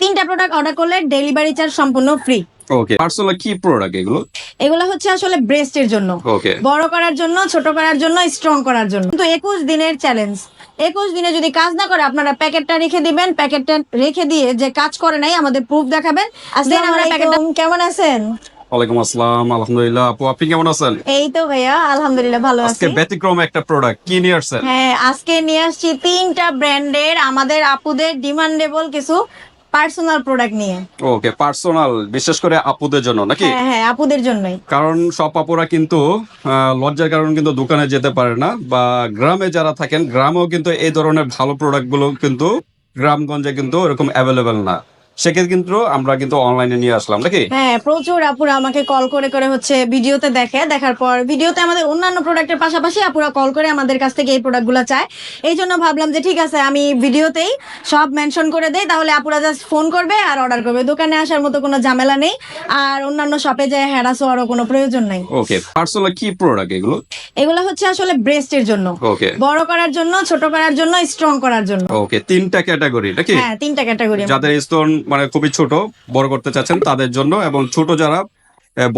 তিনটা product order করলে delivery charge সম্পূর্ণ ফ্রি ওকে পার্সোনাল কি প্রোডাক্ট এগুলো? এগুলো হচ্ছে আসলে ব্রেস্টের জন্য। ওকে বড় করার জন্য ছোট করার জন্য স্ট্রং করার জন্য। কিন্তু একুশ দিনের চ্যালেঞ্জ একুশ দিনে যদি কাজ না করে আপনারা প্যাকেটটা রেখে দিবেন। প্যাকেটটা রেখে দিয়ে যে কাজ করে নাই আমাদের প্রুফ দেখাবেন। দেন আমরা প্যাকেটটা কেমন আছেন? ওয়ালাইকুম আসসালাম আলহামদুলিল্লাহ। আপু আপনি কেমন আছেন? এই তো ভাইয়া আলহামদুলিল্লাহ ভালো আজকে ব্যতিক্রম একটা প্রোডাক্ট কি নিয়ে আসছেন? হ্যাঁ আজকে নিয়ে আসছি তিনটা ব্র্যান্ডের আমাদের আপুদের ডিমান্ডেবল কিছু পার্সোনাল প্রোডাক্ট নিয়ে। ওকে পার্সোনাল বিশেষ করে আপুদের জন্য নাকি? হ্যাঁ হ্যাঁ আপুদের জন্যই। কারণ সব আপুরা কিন্তু লজ্জার কারণে কিন্তু দোকানে যেতে পারে না বা গ্রামে যারা থাকেন গ্রামেও কিন্তু এই ধরনের ভালো প্রোডাক্টগুলো কিন্তু গ্রামগঞ্জে কিন্তু এরকম অ্যাভেলেবেল না। সেক্ষেত্রে কিন্তু আমরা কিন্তু অনলাইনে নিয়ে আসলাম নাকি? হ্যাঁ প্রচুর আপুরা আমাকে কল করে করে হচ্ছে ভিডিওতে দেখে দেখার পর ভিডিওতে আমাদের অন্যান্য প্রোডাক্টের পাশাপাশি আপুরা কল করে আমাদের কাছ থেকে এই প্রোডাক্টগুলো চায়। এই জন্য ভাবলাম যে ঠিক আছে আমি ভিডিওতেই সব মেনশন করে দেই তাহলে আপুরা জাস্ট ফোন করবে আর অর্ডার করবে। দোকানে আসার মতো কোনো ঝামেলা নেই আর অন্যান্য শপে যায় হ্যারাস হওয়ারও কোনো প্রয়োজন নাই। ওকে পার্সোনাল কি প্রোডাক্ট এগুলো? এগুলো হচ্ছে আসলে ব্রেস্টের জন্য। ওকে বড় করার জন্য ছোট করার জন্য স্ট্রং করার জন্য। ওকে তিনটা ক্যাটাগরি নাকি? হ্যাঁ তিনটা ক্যাটাগরি যাদের স্তন মানে খুবই ছোট বড় করতে চাচ্ছেন তাদের জন্য এবং ছোট যারা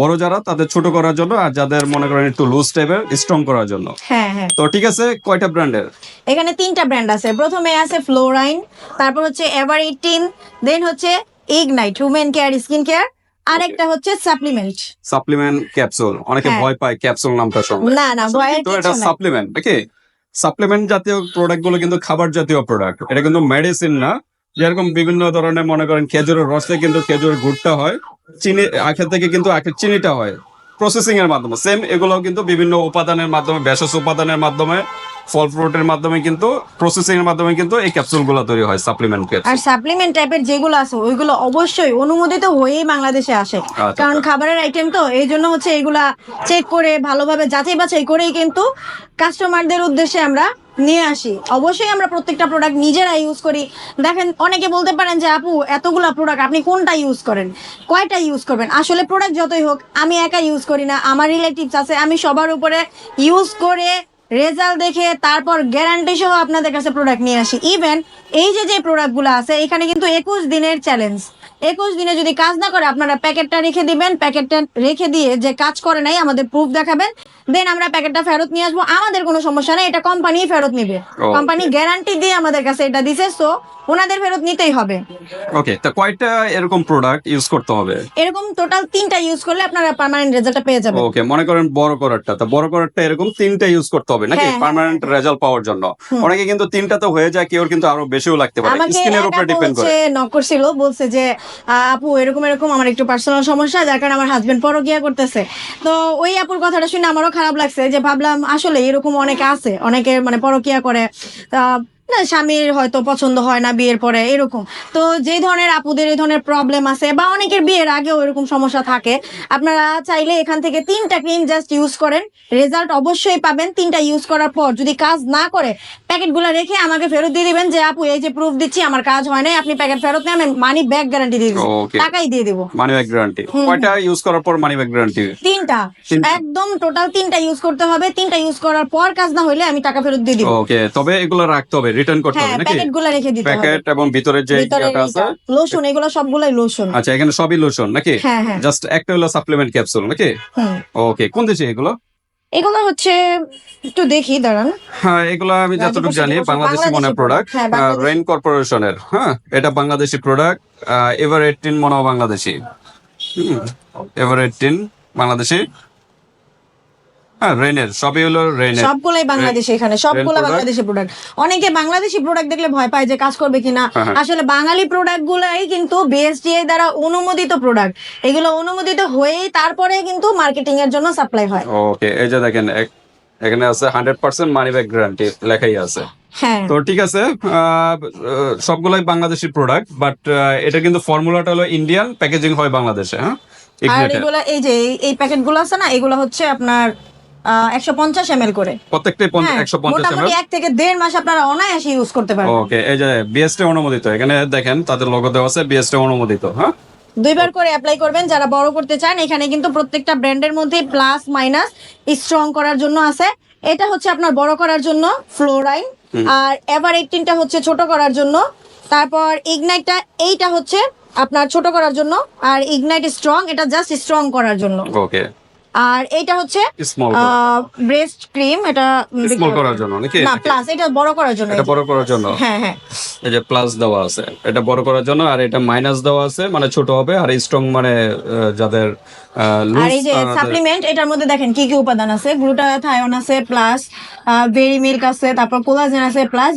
বড় যারা তাদের ছোট করার জন্য আর যাদের মনে করেন একটু লুজ টাইপের স্ট্রং করার জন্য। হ্যাঁ হ্যাঁ। তো ঠিক আছে কয়টা ব্র্যান্ডের? এখানে তিনটা ব্র্যান্ড আছে। প্রথমে আছে ফ্লোরাইন তারপর হচ্ছে এভার এইটিন দেন হচ্ছে ignite women care skin care আরেকটা হচ্ছে সাপ্লিমেন্ট সাপ্লিমেন্ট ক্যাপসুল অনেকে হ্যাঁ। ভয় পায় ক্যাপসুল নামটা শুনলে না না ভয়ের তো এটা সাপ্লিমেন্ট নাকি? সাপ্লিমেন্ট জাতীয় প্রোডাক্টগুলো কিন্তু খাবার জাতীয় প্রোডাক্ট এটা কিন্তু মেডিসিন না। যেরকম বিভিন্ন ধরনের মনে করেন খেজুরের রসে কিন্তু খেজুরের গুড়টা হয় চিনি আখের থেকে কিন্তু আখের চিনিটা হয় প্রসেসিং এর মাধ্যমে। সেম এগুলো কিন্তু বিভিন্ন উপাদানের মাধ্যমে ভেষজ উপাদানের মাধ্যমে ফল ফ্রুটের মাধ্যমে কিন্তু প্রসেসিং এর মাধ্যমে কিন্তু এই ক্যাপসুলগুলো তৈরি হয় সাপ্লিমেন্ট আর সাপ্লিমেন্ট টাইপের যেগুলো আছে ওইগুলো অবশ্যই অনুমোদিত হয়েই বাংলাদেশে আসে। আচ্ছা। কারণ খাবারের আইটেম তো এই জন্য হচ্ছে এগুলা চেক করে ভালোভাবে যাচাই বাছাই করেই কিন্তু কাস্টমারদের উদ্দেশ্যে আমরা নিয়ে আসি। অবশ্যই আমরা প্রত্যেকটা প্রোডাক্ট নিজেরা ইউজ করি। দেখেন, অনেকে বলতে পারেন যে, আপু, এতগুলো প্রোডাক্ট আপনি কোনটা ইউজ করেন? কয়টা ইউজ করবেন? আসলে প্রোডাক্ট যতই হোক, আমি একা ইউজ করি না। আমার রিলেটিভস আছে, আমি সবার উপরে ইউজ করে রেজাল্ট দেখে তারপর গ্যারান্টি সহ আপনাদের কাছে প্রোডাক্ট নিয়ে আসি। ইভেন এই যে যে প্রোডাক্টগুলো আছে, এখানে কিন্তু একুশ দিনের চ্যালেঞ্জ একুশ দিনে যদি কাজ না করে আপনারা প্যাকেটটা রেখে দিবেন। প্যাকেটটা রেখে দিয়ে যে কাজ করে নাই আমাদের প্রুফ দেখাবেন। দেন আমরা প্যাকেটটা ফেরত নিয়ে আসব। আমাদের কোনো সমস্যা নেই এটা কোম্পানি ফেরত নিবে। কোম্পানি গ্যারান্টি দিয়ে আমাদের কাছে এটা দিছে সো ওনাদের ফেরত নিতেই হবে। ওকে তা কয়টা এরকম প্রোডাক্ট ইউজ করতে হবে? এরকম টোটাল তিনটা ইউজ করলে আপনারা পার্মানেন্ট রেজাল্টটা পেয়ে যাবেন। ওকে মনে করেন বড় করারটা। তা বড় করারটা এরকম তিনটা ইউজ করতে হবে নাকি? হ্যাঁ, হ্যাঁ, পার্মানেন্ট রেজাল্ট পাওয়ার জন্য। অনেকে কিন্তু তিনটা তো হয়ে যায় কেউ কিন্তু আরও বেশিও লাগতে পারে। স্কিনের উপরে ডিপেন্ড করে। নক করছিল বলছে যে আপু, এরকম এরকম আমার একটু পার্সোনাল সমস্যা, যার কারণে আমার হাজবেন্ড পরকিয়া করতেছে। তো ওই আপুর কথাটা শুনে আমারও খারাপ লাগছে যে ভাবলাম আসলে এরকম অনেকে আছে, অনেকে মানে পরকিয়া করে। না স্বামীর হয়তো পছন্দ হয় না বিয়ের পরে এরকম। তো যে ধরনের আপুদের এই ধরনের প্রবলেম আছে বা অনেকের বিয়ের আগেও এরকম সমস্যা থাকে আপনারা চাইলে এখান থেকে তিনটা ক্রিম জাস্ট ইউজ করেন। রেজাল্ট অবশ্যই পাবেন তিনটা ইউজ করার পর যদি কাজ না করে প্যাকেটগুলো রেখে আমাকে ফেরত দিয়ে দিবেন যে আপু এই যে প্রুফ দিচ্ছি আমার কাজ হয় নাই আপনি প্যাকেট ফেরত নেন আমি মানি ব্যাক গ্যারান্টি দিয়ে দিবো টাকাই দিয়ে দেবো। মানি ব্যাগ গ্যারান্টি কয়টা ইউজ করার পর মানি ব্যাগ গ্যারান্টি তিনটা। তিনটা। একদম টোটাল তিনটা ইউজ করতে হবে তিনটা ইউজ করার পর কাজ না হলে আমি টাকা ফেরত দিয়ে দিব। ওকে তবে এগুলো রাখতে হবে। রিটার্ন করতে হ্যাঁ হবে নাকি? প্যাকেটগুলো রেখে দিতে হবে। প্যাকেট এবং ভিতরে যে ইয়েটা আছে? লোশন এগুলো সবগুলাই লোশন আচ্ছা এখানে সবই লোশন নাকি? হ্যাঁ, হ্যাঁ। জাস্ট একটা হলো সাপ্লিমেন্ট ক্যাপসুল নাকি? হুম। ওকে কোন দেশে এগুলো? এগুলো হচ্ছে একটু দেখি দাঁড়ান। হ্যাঁ এগুলো আমি যতটুকু জানি বাংলাদেশি মনে প্রোডাক্ট হ্যাঁ। রেইন কর্পোরেশনের হ্যাঁ এটা বাংলাদেশি প্রোডাক্ট এভার এইটিন মনে বাংলাদেশি এভার এইটিন বাংলাদেশি। হ্যাঁ রেনের সবই হলো রেনের সবগুলাই বাংলাদেশে এখানে সবগুলা? বাংলাদেশি প্রোডাক্ট অনেকে বাংলাদেশি প্রোডাক্ট দেখলে ভয় পায় যে কাজ করবে কিনা। হ্যাঁ, হ্যাঁ। আসলে বাঙালি প্রোডাক্ট গুলাই কিন্তু বিএসটিআই দ্বারা অনুমোদিত প্রোডাক্ট এগুলো অনুমোদিত হয়েই তারপরে কিন্তু মার্কেটিং এর জন্য সাপ্লাই হয়। ওকে এই যে দেখেন এখানে আছে hundred percent money back guarantee লেখাই আছে। হ্যাঁ। তো ঠিক আছে সবগুলাই বাংলাদেশি প্রোডাক্ট বাট এটা কিন্তু ফর্মুলাটা হলো ইন্ডিয়ান প্যাকেজিং হয় বাংলাদেশে হ্যাঁ? আর। এগুলা এই যে এই- এই প্যাকেটগুলো আছে না এগুলো হচ্ছে আপনার একশো পঞ্চাশ এম এল করে। প্রত্যেকটাই হ্যাঁ, একশো পঞ্চাশ এম এক থেকে দেড় মাস আপনারা অনায়াসে ইউজ করতে পারবেন। ওকে এই যে বিএসটি অনুমোদিত এখানে দেখেন তাদের লোগো দেওয়া আছে বিএসটি অনুমোদিত হ্যাঁ? দুইবার করে অ্যাপ্লাই করবেন যারা বড় করতে চান এখানে কিন্তু প্রত্যেকটা ব্র্যান্ডের মধ্যে প্লাস মাইনাস স্ট্রং করার জন্য আছে। এটা হচ্ছে আপনার বড় করার জন্য ফ্লোরাইন আর এভার এইটিনটা হচ্ছে ছোট করার জন্য। তারপর ইগনাইটটা এইটা হচ্ছে আপনার ছোট করার জন্য আর ইগনাইট স্ট্রং এটা জাস্ট স্ট্রং করার জন্য। ওকে আর এটা হচ্ছে স্মল ব্রেস্ট ক্রিম এটা স্মল করার জন্য নাকি? না প্লাস এটা বড় করার জন্য। এটা বড় করার জন্য? হ্যাঁ হ্যাঁ। এই যে প্লাস দেওয়া আছে। এটা বড় করার জন্য আর এটা মাইনাস দেওয়া আছে মানে ছোট হবে। আর স্ট্রং মানে যাদের আর এই যে সাপ্লিমেন্ট এটার মধ্যে দেখেন কি কি উপাদান আছে? গ্লুটাথায়ন আছে প্লাস ভেরি মিল্ক আছে তারপর কোলাজেন আছে প্লাস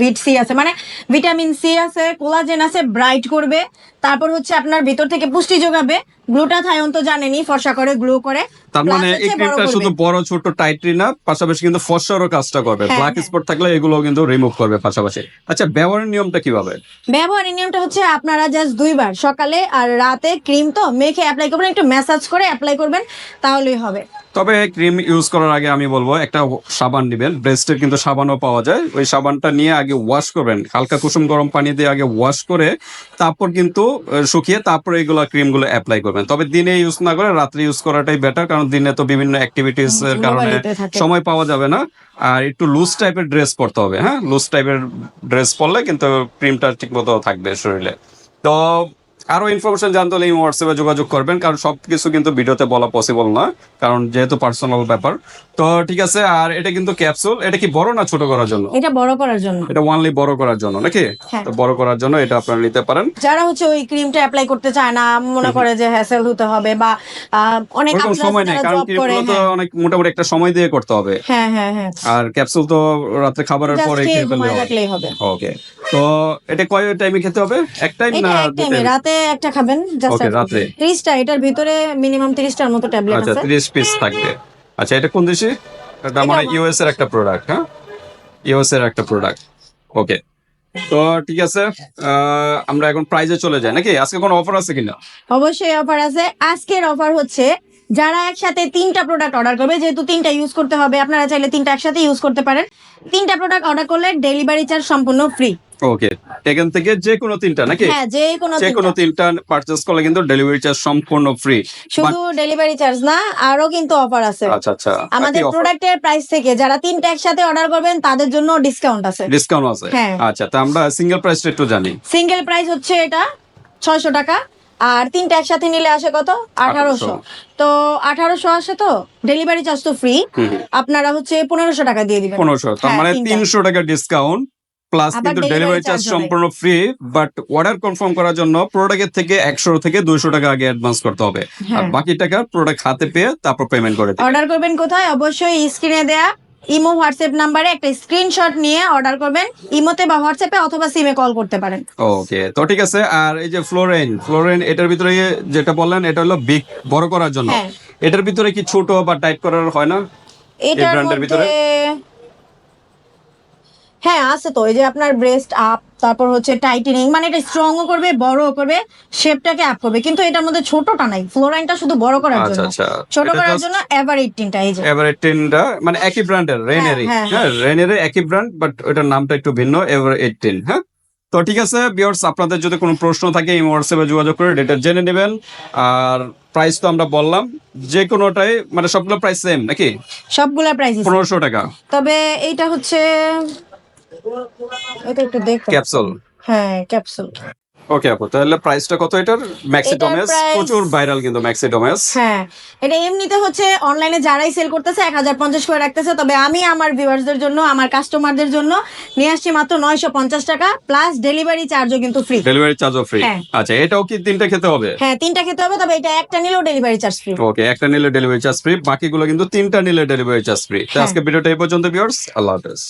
ভিট সি আছে। মানে ভিটামিন সি আছে কোলাজেন আছে ব্রাইট করবে। তারপর হচ্ছে আপনার ভিতর থেকে পুষ্টি যোগাবে। গ্লুটাথায়ন তো জানেনই ফর্সা করে গ্লো করে। তার মানে এই ক্রিমটা শুধু বড় ছোট টাইটরি না পাশাপাশি কিন্তু ফসরও কাজটা করবে। হ্যাঁ, ব্ল্যাক হ্যাঁ। স্পট থাকলে এগুলো কিন্তু রিমুভ করবে পাশাপাশি। আচ্ছা ব্যবহারের নিয়মটা কীভাবে? ব্যবহারের নিয়মটা হচ্ছে আপনারা জাস্ট দুইবার সকালে আর রাতে ক্রিম তো মেখে অ্যাপ্লাই করবেন একটু ম্যাসাজ করে অ্যাপ্লাই করবেন তাহলেই হবে। তবে ক্রিম ইউজ করার আগে আমি বলব একটা সাবান নেবেন। ব্রেস্টের কিন্তু সাবানও পাওয়া যায়। ওই সাবানটা নিয়ে আগে ওয়াশ করবেন। হালকা কুসুম গরম পানি দিয়ে আগে ওয়াশ করে তারপর কিন্তু শুকিয়ে তারপর এইগুলো ক্রিমগুলো অ্যাপ্লাই করবেন। তবে দিনে ইউজ না করে রাত্রে ইউজ করাটাই বেটার কারণ দিনে তো বিভিন্ন অ্যাক্টিভিটিস এর কারণে সময় পাওয়া যাবে না। আর একটু লুজ টাইপের ড্রেস পরতে হবে হ্যাঁ? লুজ টাইপের ড্রেস পরলে কিন্তু ক্রিমটা ঠিক মতো থাকবে শরীরে। তো আরও ইনফরমেশন জানতে হলে এই হোয়াটসঅ্যাপে যোগাযোগ করবেন কারণ সবকিছু কিন্তু ভিডিওতে বলা পসিবল না কারণ যেহেতু পার্সোনাল ব্যাপার। তো ঠিক আছে আর এটা কিন্তু ক্যাপসুল এটা কি বড় না ছোট করার জন্য? এটা বড় করার জন্য। এটা ওয়ানলি বড় করার জন্য নাকি? হ্যাঁ। তো বড় করার জন্য এটা আপনারা নিতে পারেন। যারা হচ্ছে ওই ক্রিমটা অ্যাপ্লাই করতে চায় না মনে করে যে হ্যাসেল হতে হবে বা অনেক সময় নেই কারণ ক্রিমগুলো তো হ্যাঁ। অনেক মোটামুটি একটা সময় দিয়ে করতে হবে। হ্যাঁ হ্যাঁ হ্যাঁ। আর ক্যাপসুল তো রাত্রে খাবারের পরে খেয়ে হবে। ওকে তো এটা কয় টাইমে খেতে হবে? এক টাইম না টাইমে রাতে একটা খাবেন জাস্ট রাতে। ত্রিশটা এটার ভিতরে মিনিমাম ত্রিশটার মতো ট্যাবলেট আচ্ছা আছে। ত্রিশ পিস থাকবে। আচ্ছা এটা কোন দেশে? এটা মানে ইউএস এর একটা প্রোডাক্ট হ্যাঁ? ইউএস এর একটা প্রোডাক্ট ওকে তো ঠিক আছে আমরা এখন প্রাইজে চলে যাই নাকি? আজকে কোনো অফার আছে কিনা? অবশ্যই অফার আছে। আজকের অফার হচ্ছে যারা একসাথে তিনটা প্রোডাক্ট অর্ডার করবে যেহেতু তিনটা ইউজ করতে হবে আপনারা চাইলে তিনটা একসাথে ইউজ করতে পারেন। তিনটা প্রোডাক্ট অর্ডার করলে ডেলিভারি চার্জ সম্পূর্ণ ফ্রি ওকে এখান থেকে যে কোনো তিনটা নাকি? হ্যাঁ যে কোনো যে কোনো তিনটা। পারচেস করলে কিন্তু ডেলিভারি চার্জ সম্পূর্ণ ফ্রি শুধু ডেলিভারি চার্জ না আরও কিন্তু অফার আছে। আচ্ছা আচ্ছা আমাদের প্রোডাক্টের প্রাইস থেকে যারা তিনটা একসাথে অর্ডার করবেন তাদের জন্য ডিসকাউন্ট আছে। ডিসকাউন্ট আছে? হ্যাঁ। আচ্ছা তা আমরা সিঙ্গেল প্রাইসটা একটু জানি। সিঙ্গেল প্রাইস হচ্ছে এটা ছয়শো টাকা আর তিনটা একসাথে নিলে আসে কত? আঠারোশো। তো আঠারোশো আসে তো? ডেলিভারি চার্জ তো ফ্রি আপনারা হচ্ছে পনেরোশো টাকা দিয়ে দিবেন। পনেরোশো তার হ্যাঁ, মানে তিনশো টাকা ডিসকাউন্ট প্লাস কিন্তু ডেলিভারি চার্জ সম্পূর্ণ ফ্রি বাট অর্ডার কনফার্ম করার জন্য প্রোডাক্টের থেকে একশো থেকে দুইশো টাকা আগে অ্যাডভান্স করতে হবে। আর হ্যাঁ। বাকি টাকা প্রোডাক্ট হাতে পেয়ে তারপর পেমেন্ট করে অর্ডার করবেন কোথায়? অবশ্যই স্ক্রিনে দেয়া ইমো হোয়াটসঅ্যাপ নাম্বারে একটা স্ক্রিনশট নিয়ে অর্ডার করবেন। ইমোতে বা হোয়াটসঅ্যাপে অথবা সিমে কল করতে পারেন। ওকে তো ঠিক আছে। আর এই যে ফ্লোরেন ফ্লোরেন এটার ভিতরে যেটা বললেন এটা হলো বিগ বড় করার জন্য। হ্যাঁ। এটার ভিতরে কি ছোট বা টাইট করার হয় না? এটার ভিতরে? হ্যাঁ আছে তো। এই যে আপনার ব্রেস্ট আপ তারপর হচ্ছে টাইটেনিং মানে এটা স্ট্রংও করবে বড়ও করবে শেপটাকে আপ করবে। কিন্তু এটার মধ্যে ছোটটা নাই। ফ্লোরাইনটা শুধু বড় করার আচ্ছা জন্য। আচ্ছা। ছোট করার জন্য এভার এইটিনটা এই যে। এভারেট টেনটা মানে একই ব্র্যান্ডের রেনেরই হ্যাঁ, হ্যাঁ রেনেরই একই ব্র্যান্ড বাট ওটার নামটা একটু ভিন্ন এভার এইটিন হ্যাঁ? তো ঠিক আছে বিয়ার্স আপনাদের যদি কোনো প্রশ্ন থাকে এই হোয়াটসঅ্যাপে যোগাযোগ করে ডেটা জেনে নেবেন। আর প্রাইস তো আমরা বললাম যে কোনোটাই মানে সবগুলো প্রাইস সেম নাকি? সবগুলা প্রাইস পনেরোশো টাকা। তবে এইটা হচ্ছে এটা একটু দেখো। ক্যাপসুল? হ্যাঁ ক্যাপসুল। ওকে আপু তাহলে প্রাইসটা কত এটার? ম্যাক্সিডোমেস প্রচুর ভাইরাল কিন্তু ম্যাক্সিডোমেস হ্যাঁ এটা এমনিতে হচ্ছে অনলাইনে যারাই সেল করতেছে এক হাজার পঞ্চাশ করে রাখতেছে তবে আমি আমার ভিউয়ার্সদের জন্য আমার কাস্টমারদের জন্য নিয়ে আসছি মাত্র নয়শো পঞ্চাশ টাকা প্লাস ডেলিভারি চার্জও কিন্তু ফ্রি ডেলিভারি চার্জও ফ্রি। আচ্ছা এটাও কি তিনটা খেতে হবে? হ্যাঁ তিনটা খেতে হবে তবে এটা একটা নিলেও ডেলিভারি চার্জ ফ্রি ওকে একটা নিলে ডেলিভারি চার্জ ফ্রি বাকিগুলো কিন্তু তিনটা নিলে ডেলিভারি চার্জ ফ্রি। আজকে ভিডিওটা এই পর্যন্ত ভিউয়ার্স আল্লাহ হাফেজ।